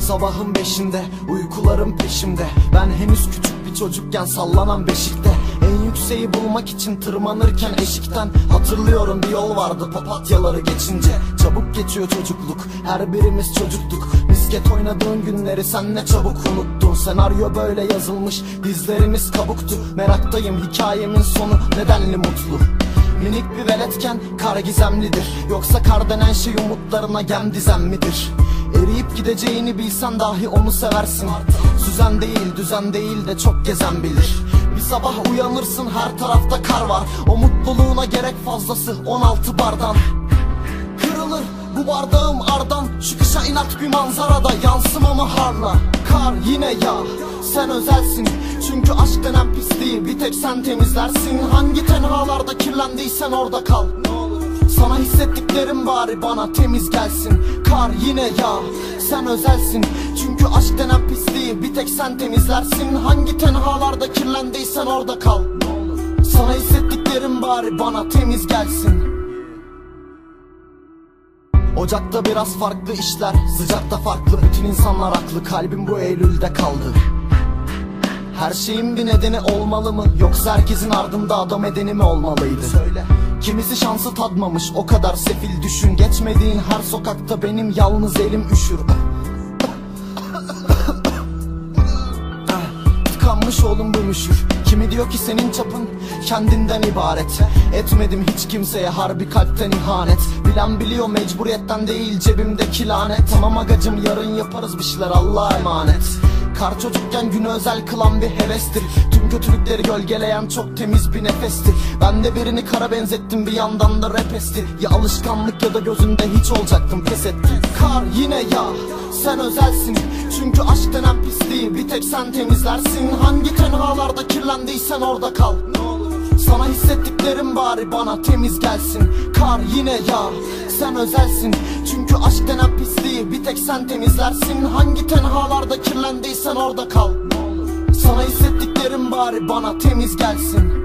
Sabahın beşinde uykularım peşimde. Ben henüz küçük bir çocukken sallanan beşikte. En yükseği bulmak için tırmanırken eşikten Hatırlıyorum bir yol vardı papatyaları geçince. Çabuk geçiyor çocukluk her birimiz çocuktuk. Misket oynadığın günleri sen ne çabuk unuttun? Senaryo böyle yazılmış dizlerimiz kabuktu. Meraktayım hikayemin sonu nedenli mutlu. Minik bir veletken kar gizemlidir. Yoksa kar denen şey umutlarına gem dizen midir? Eriyip gideceğini bilsen dahi onu seversin. Süzen değil düzen değil de çok gezen bilir. Bir sabah uyanırsın her tarafta kar var. O mutluluğuna gerek fazlası 16 bardan. Kırılır bu bardağım ardan. Çıkışa inat bir manzarada yansımamı harla. Kar yine yağ sen özelsin. Çünkü aşk denen pisliği bir tek sen temizlersin. Hangi tenhalarda kirlendiysen orada kal sana hissettiklerim bari bana temiz gelsin. Kar yine yağ sen özelsin. Çünkü aşk denen pisliği bir tek sen temizlersin. Hangi tenhalarda kirlendiysen orada kal. Sana hissettiklerim bari bana temiz gelsin. Ocakta biraz farklı işler Sıcakta farklı. Bütün insanlar haklı Kalbim bu Eylül'de kaldı her şeyin bir nedeni olmalı mı? Yoksa herkesin ardında adam edeni mi olmalıydı? Söyle. Kimisi şansı tadmamış o kadar sefil düşün. Geçmediğin her sokakta benim yalnız elim üşür. Tıkanmış oğlum bu müşür. Kimi diyor ki senin çapın kendinden ibaret. Etmedim hiç kimseye harbi kalpten ihanet. Bilen biliyor mecburiyetten değil cebimdeki lanet. Tamam agacım yarın yaparız bir şeyler Allah'a emanet Kar çocukken günü özel kılan bir hevestir. Tüm kötülükleri gölgeleyen çok temiz bir nefestir. Ben de birini kara benzettim bir yandan da rap esti. Ya alışkanlık ya da gözünde hiç olacaktım pes ettim Kar yine yağ sen özelsin. Çünkü aşk denen pisliği bir tek sen temizlersin. Hangi tenhalarda kirlendiysen orada kal. Sana hissettiklerim bari bana temiz gelsin. Kar yine yağ sen özelsin. Çünkü aşk denen pisliği bir tek sen temizlersin. Hangi tenhalarda kirlendiysen orada kal. Sana hissettiklerim bari bana temiz gelsin